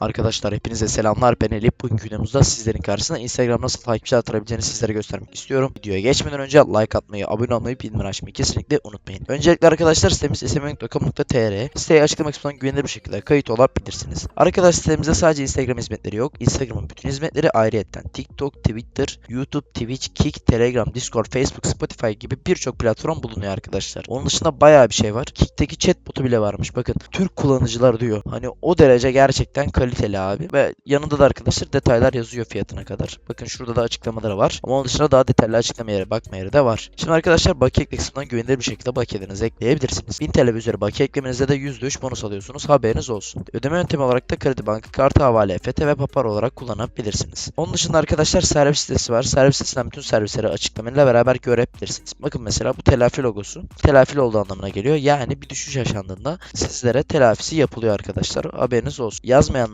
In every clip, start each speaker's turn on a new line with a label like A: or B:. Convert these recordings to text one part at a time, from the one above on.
A: Arkadaşlar hepinize selamlar ben Elif. Bugünkü videomuzda sizlerin karşısına Instagram nasıl takipçi artırabileceğini sizlere göstermek istiyorum. Videoya geçmeden önce like atmayı, abone olmayı, bildirim açmayı kesinlikle unutmayın. Öncelikle arkadaşlar sitemiz smm.com.tr Siteye açıklama kısmından güvenilir bir şekilde kayıt olabilirsiniz. Arkadaşlar sitemizde sadece Instagram hizmetleri yok. Instagram'ın bütün hizmetleri ayrıyetten TikTok, Twitter, YouTube, Twitch, Kik, Telegram, Discord, Facebook, Spotify gibi birçok platform bulunuyor arkadaşlar. Onun dışında bayağı bir şey var. Kik'teki chat botu bile varmış. Bakın Türk kullanıcılar diyor. Hani o derece gerçekten kaliteli abi. Ve yanında da arkadaşlar detaylar yazıyor fiyatına kadar. Bakın şurada da açıklamaları var. Ama onun dışında daha detaylı açıklama yeri bakma yeri de var. Şimdi arkadaşlar bakiye ekle kısmından güvenilir bir şekilde bakiyelerinizi ekleyebilirsiniz. 1000 TL üzeri bakiye eklemenizde de %3 bonus alıyorsunuz. Haberiniz olsun. Ödeme yöntemi olarak da kredi banka kartı havale, EFT ve papar olarak kullanabilirsiniz. Onun dışında arkadaşlar servis sitesi var. Servis sitesinden bütün servisleri açıklamayla beraber görebilirsiniz. Bakın mesela bu telafi logosu. Telafili olduğu anlamına geliyor. Yani bir düşüş yaşandığında sizlere telafisi yapılıyor arkadaşlar. Haberiniz olsun.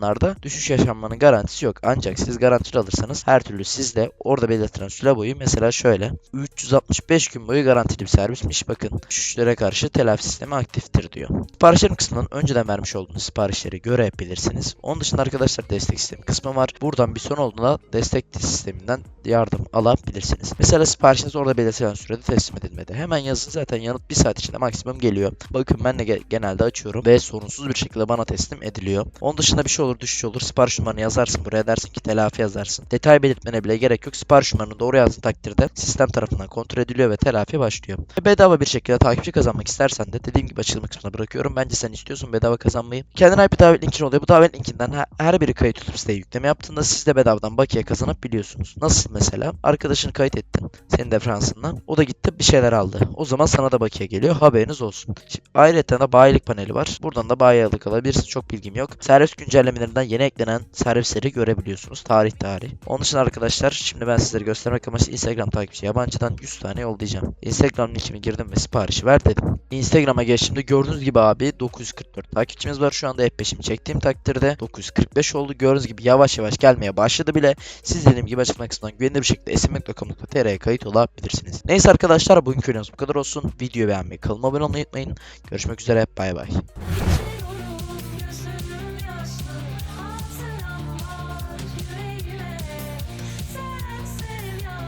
A: Yazmayanlarda düşüş yaşanmanın garantisi yok. Ancak siz garantili alırsanız her türlü sizde orada belirtilen süre boyu mesela şöyle 365 gün boyu garantili bir servismiş. Bakın düşüşlere karşı telafi sistemi aktiftir diyor. Siparişlerim kısmından önceden vermiş olduğunuz siparişleri görebilirsiniz. Onun dışında arkadaşlar destek sistemi kısmı var. Buradan bir sorun olduğunda destek sisteminden yardım alabilirsiniz. Mesela siparişiniz orada belirtilen sürede teslim edilmedi. Hemen yazın zaten yanıt bir saat içinde maksimum geliyor. Bakın ben de ge- genelde açıyorum ve sorunsuz bir şekilde bana teslim ediliyor. Onun dışında bir şey olur düşüş olur sipariş numaranı yazarsın buraya dersin ki telafi yazarsın. Detay belirtmene bile gerek yok. Sipariş numaranı doğru yazdığın takdirde sistem tarafından kontrol ediliyor ve telafi başlıyor. Ve bedava bir şekilde takipçi kazanmak istersen de dediğim gibi açıklama kısmına bırakıyorum. Bence sen istiyorsun bedava kazanmayı. Kendine ait bir davet linkin oluyor. Bu davet linkinden her, biri kayıt tutup siteye yükleme yaptığında siz de bedavadan bakiye kazanabiliyorsunuz. Nasıl mesela? Arkadaşını kayıt ettin. Senin de Fransız'ından. O da gitti bir şeyler aldı. O zaman sana da bakiye geliyor. Haberiniz olsun. Şimdi, ayrıca da bayilik paneli var. Buradan da bayilik alabilirsiniz. Çok bilgim yok. Servis güncellemelerinden yeni eklenen servisleri görebiliyorsunuz. Tarih tarih. Onun için arkadaşlar şimdi ben sizlere göstermek amaçlı Instagram takipçi yabancıdan 100 tane yollayacağım. Instagram linkimi girdim ve siparişi ver dedim. Instagram'a geçtiğimde gördüğünüz gibi abi 944 takipçimiz var. Şu anda F5'imi çektiğim takdirde 945 oldu. Gördüğünüz gibi yavaş yavaş gelmeye başladı bile. Siz dediğim gibi açıklama kısmından güvenilir bir şekilde sm.com.tr'ye kayıt olabilirsiniz. Neyse arkadaşlar bugünkü videomuz bu kadar olsun. Videoyu beğenmeyi, kanalıma abone olmayı unutmayın. Görüşmek üzere. Bay bay.